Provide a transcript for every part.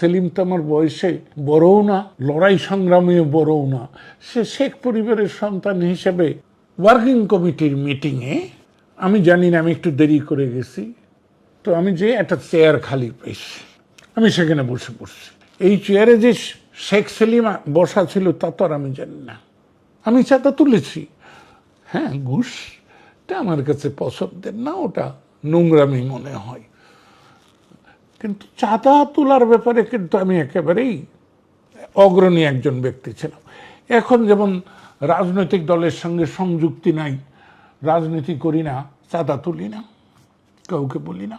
সেলিম তো আমার বয়সে বড়ও না, লড়াই সংগ্রামে বড়ও না। সে শেখ পরিবারের সন্তান হিসেবে ওয়ার্কিং কমিটির মিটিংয়ে, আমি জানি না, আমি একটু দেরি করে গেছি, তো আমি যে একটা চেয়ার খালি পেয়েছি, আমি সেখানে বসে পড়ছি। এই চেয়ারে যে শেখ সেলিম বসা ছিল তা তো আর আমি জানি না। আমি চাঁদা তুলেছি। হ্যাঁ ঘুষটা আমার কাছে পছন্দের না, ওটা নোংরামি মনে হয়। কিন্তু চাঁদা তোলার ব্যাপারে কিন্তু আমি একেবারেই অগ্রণী একজন ব্যক্তি ছিলাম। এখন যেমন রাজনৈতিক দলের সঙ্গে সংযুক্তি নাই রাজনীতি করি না চাঁদা তুলি না কাউকে বলি না।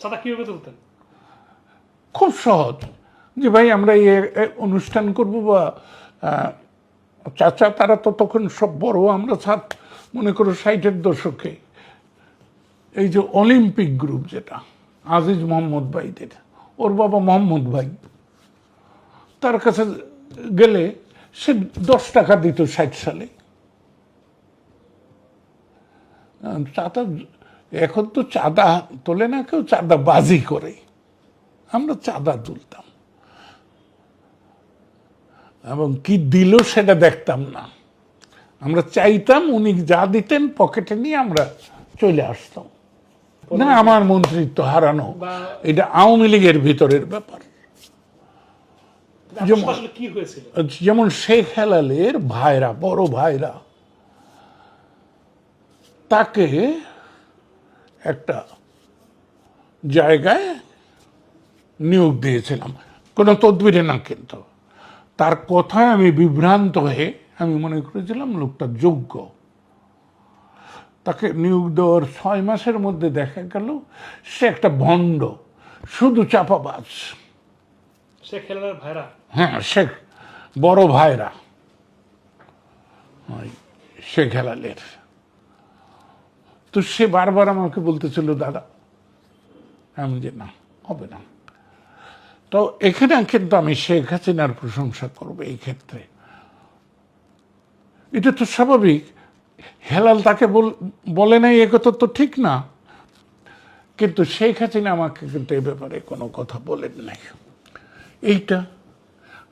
চাঁদা কীভাবে তুলতেন? খুব সহজ। যে ভাই আমরা এই এ অনুষ্ঠান করব বা চাচা তারা তো তখন সব বড় আমরা ছাত্র মনে করো ষাটের দশকে। এই যে অলিম্পিক গ্রুপ যেটা আজিজ মোহাম্মদ ভাইদের ওর বাবা মোহাম্মদ ভাই। তার কাছে গেলে সে দশ টাকা দিত ষাট সালে। চাঁদা, এখন তো চাঁদা তোলে না, কেউ চাঁদা বাজি করে। আমরা চাঁদা তুলতাম। এবং কি দিল সেটা দেখতাম না। আমরা চাইতাম উনি যা দিতেন পকেটে নিয়ে আমরা চলে আসতাম। না আমার মন্ত্রিত্ব হারানো। এটা আওয়ামী লীগের ভিতরের ব্যাপার। যেমন- শেখ হেলালের ভাইরা বড় ভাইরা তাকে একটা জায়গায় নিয়োগ দিয়েছিলাম। কোনো তদবিরে না কিন্তু। তার কথায় আমি বিভ্রান্ত হয়ে আমি মনে করেছিলাম লোকটা যোগ্য। তাকে নিয়োগ দেওয়ার ছয় মাসের মধ্যে দেখা গেল সে একটা ভণ্ড শুধু চাপাবাজ। সে ভাইরা? হ্যাঁ শেখ বড় ভাইরা। ওই শেখ হেলালের তো সে বারবার আমাকে বলতেছিল দাদা আমি যে না হবে না। তো এখানে কিন্তু আমি শেখ হাসিনার প্রশংসা করব এই ক্ষেত্রে। এটা তো স্বাভাবিক। হেলাল তাকে বল- নাই, এ কথা তো ঠিক না। কিন্তু শেখ হাসিনা আমাকে কিন্তু এ ব্যাপারে কোনো কথা বলেন নাই। এইটা,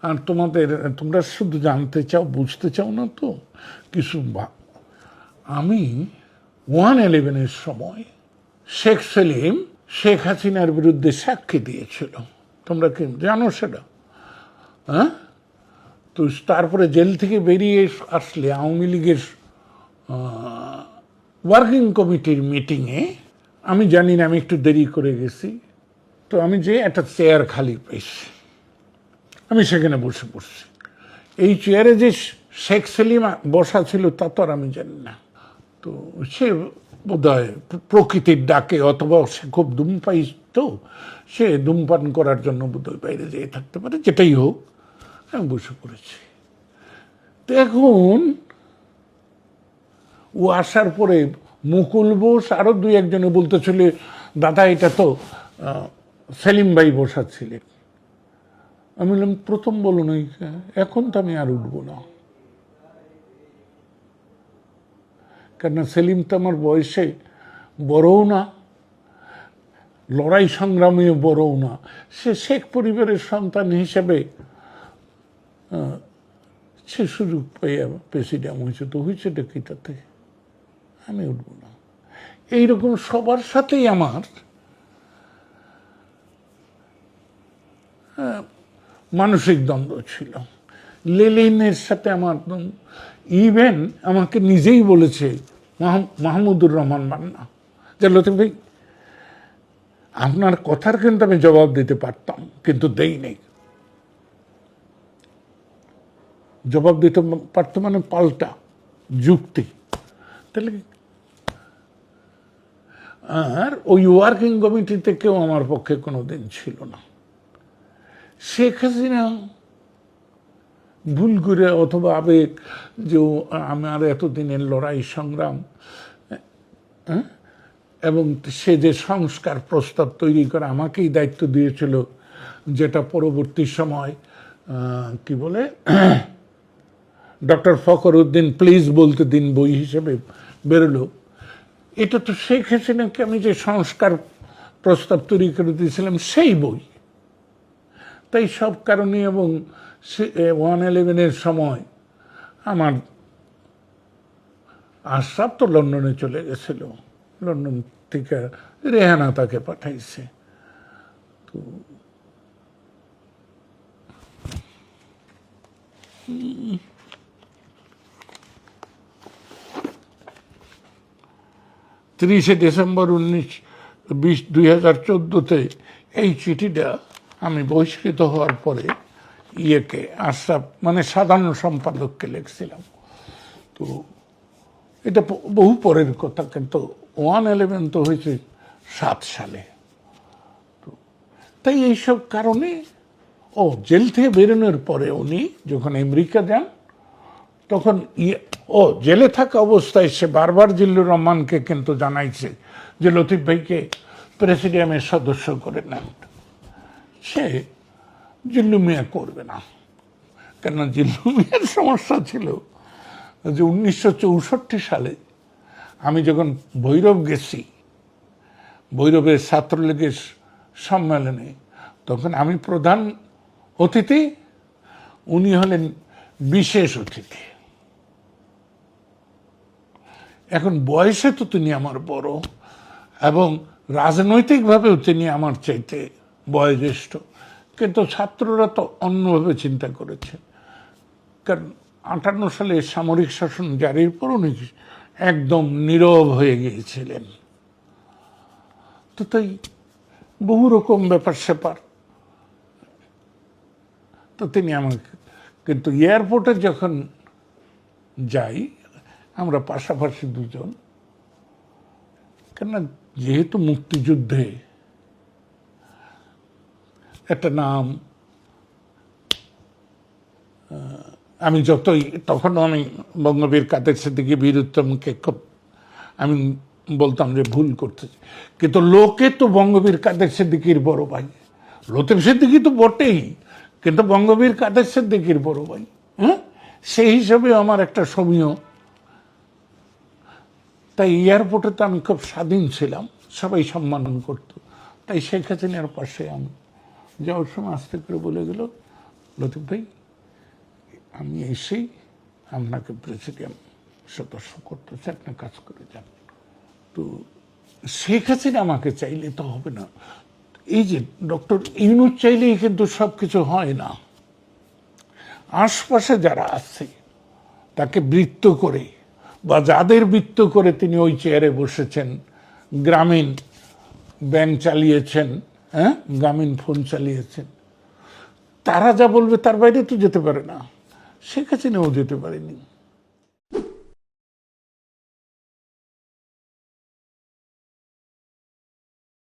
আর তোমাদের, তোমরা শুধু জানতে চাও, বুঝতে চাও না তো? কিছু আমি ওয়ান ইলেভেনের সময় শেখ সেলিম শেখ হাসিনার বিরুদ্ধে সাক্ষী দিয়েছিল। তোমরা কি জানো সেটা? হ্যাঁ? তো তারপরে জেল থেকে বেরিয়ে আসলে আওয়ামী লীগের ওয়ার্কিং কমিটির মিটিংয়ে আমি জানি না, আমি একটু দেরি করে গেছি, তো আমি যে একটা চেয়ার খালি পেয়েছি, আমি সেখানে বসে পড়ছি। এই চেয়ারে যে শেখ সেলিম বসা ছিল, তা তো আর আমি জানি না। তো সে বোধহয় প্র- প্রকৃতির ডাকে, অথবা সে খুব ধূমপাই তো, সে ধূমপান করার জন্য বোধহয় বাইরে যেয়ে থাকতে পারে, যেটাই হোক, আমি বসে পড়েছি। তো এখন ও আসার পরে মুকুল বোস আরও দুই একজনে বলতেছিল, দাদা, এটা তো সেলিম ভাই বসাচ্ছিলেন। আমি বললাম, প্রথম বলো নাই, এখন তো আমি আর উঠবো না। কেননা সেলিম তো আমার বয়সে বড়ও না, লড়াই সংগ্রামে বড়ও না। সে শেখ পরিবারের সন্তান হিসেবে সে সুযোগ পেয়ে প্রেসিডেন্ট হয়েছে তো হয়েছেটা কি তাতে আমি উঠবো না। এইরকম সবার সাথেই আমার মানসিক দ্বন্দ্ব ছিল। লেলিনের সাথে আমার ইভেন আমাকে নিজেই বলেছে, মাহ- মাহমুদুর রহমান মান্না, যে, লতিফ ভাই, আপনার কথার কিন্তু আমি জবাব দিতে পারতাম, কিন্তু দেই নেই। জবাব দিতে পারতাম মানে পাল্টা যুক্তি। তাহলে? আর ওই ওয়ার্কিং কমিটিতে কেউ আমার পক্ষে কোনো দিন ছিল না শেখ হাসিনা ভুল করে অথবা আবেগ যে আমার এতদিনের লড়াই সংগ্রাম? এবং সে যে সংস্কার প্রস্তাব তৈরি করে আমাকেই দায়িত্ব দিয়েছিল, যেটা পরবর্তী সময় কি বলে, ডক্টর ফখর উদ্দিন প্লিজ বলতে দিন বই হিসেবে বেরোলো এটা তো শেখ হাসিনাকে আমি যে সংস্কার প্রস্তাব তৈরি করে দিয়েছিলাম, সেই বই। তাই সব কারণে এবং ওয়ান ইলেভেনের সময় আমার আশরাফ তো লন্ডনে চলে গেছিল। লন্ডন থেকে রেহানা তাকে পাঠাইছে। তো তিরিশে ডিসেম্বর উনিশ, বিশ, দুই হাজার চোদ্দোতে এই চিঠিটা আমি বহিষ্কৃত হওয়ার পরে ইয়েকে, আশরাফ মানে সাধারণ সম্পাদককে লিখছিলাম। তো এটা বহু পরের কথা, কিন্তু ওয়ান ইলেভেন তো হয়েছে সাত সালে। তো তাই এইসব কারণে, ও জেল থেকে বেরোনোর পরে উনি যখন আমেরিকা যান তখন ইয়ে- ও জেলে থাকা অবস্থায় সে বারবার জিল্লুর রহমানকে কিন্তু জানাইছে যে লতিফ ভাইকে প্রেসিডিয়ামের সদস্য করে নেন। সে জিল্লু মিয়া করবে না। কেন জিল্লু মিয়ার সমস্যা ছিল যে উনিশশো চৌষট্টি সালে আমি যখন ভৈরব গেছি, ভৈরবের ছাত্রলীগের সম্মেলনে, তখন আমি প্রধান অতিথি, উনি হলেন বিশেষ অতিথি। এখন বয়সে তো তিনি আমার বড়, এবং রাজনৈতিকভাবেও তিনি আমার চাইতে বয়োজ্যেষ্ঠ। কিন্তু ছাত্ররা তো অন্যভাবে চিন্তা করেছে। কারণ আটান্ন সালে সামরিক শাসন জারির পর উনি একদম নীরব হয়ে গিয়েছিলেন। তো তাই বহু রকম ব্যাপার স্যাপার। তো তিনি আমাকে, কিন্তু এয়ারপোর্টে যখন যাই আমরা পাশাপাশি দুজন। কেননা যেহেতু মুক্তিযুদ্ধে একটা নাম আমি যতই, তখনও আমি বঙ্গবীর কাদের সিদ্দিকি বীর উত্তমকে খুব, আমি বলতাম যে ভুল করতেছি। কিন্তু লোকে তো বঙ্গবীর কাদের সিদ্দিকির বড় ভাই। লতিফ সিদ্দিকি তো বটেই, কিন্তু বঙ্গবীর কাদের সিদ্দিকির বড় ভাই হ্যাঁ? সেই হিসাবে আমার একটা সমীয় তাই এয়ারপোর্টে তো আমি খুব স্বাধীন ছিলাম, সবাই সম্মান করতো। তাই শেখ হাসিনার পাশে আমি। যাওয়ার সময় আস্তে করে বলে গেল লতিফ ভাই, আমি এসেই আপনাকে প্রেসিডিয়াম সদস্য করতেছি আপনি কাজ করে যান। তো শেখ হাসিনা আমাকে চাইলে তো হবে না। এই যে ডক্টর ইউনুস চাইলেই কিন্তু সব কিছু হয় না। আশপাশে যারা আছে, তাকে বৃত্ত করে বা যাদের বৃত্ত করে তিনি ওই চেয়ারে বসেছেন, গ্রামীণ ব্যাংক চালিয়েছেন হ্যাঁ গ্রামীণ ফোন চালিয়েছেন, তারা যা বলবে তার বাইরে তো যেতে পারে না। শেখ হাসিনাও যেতে পারেনি।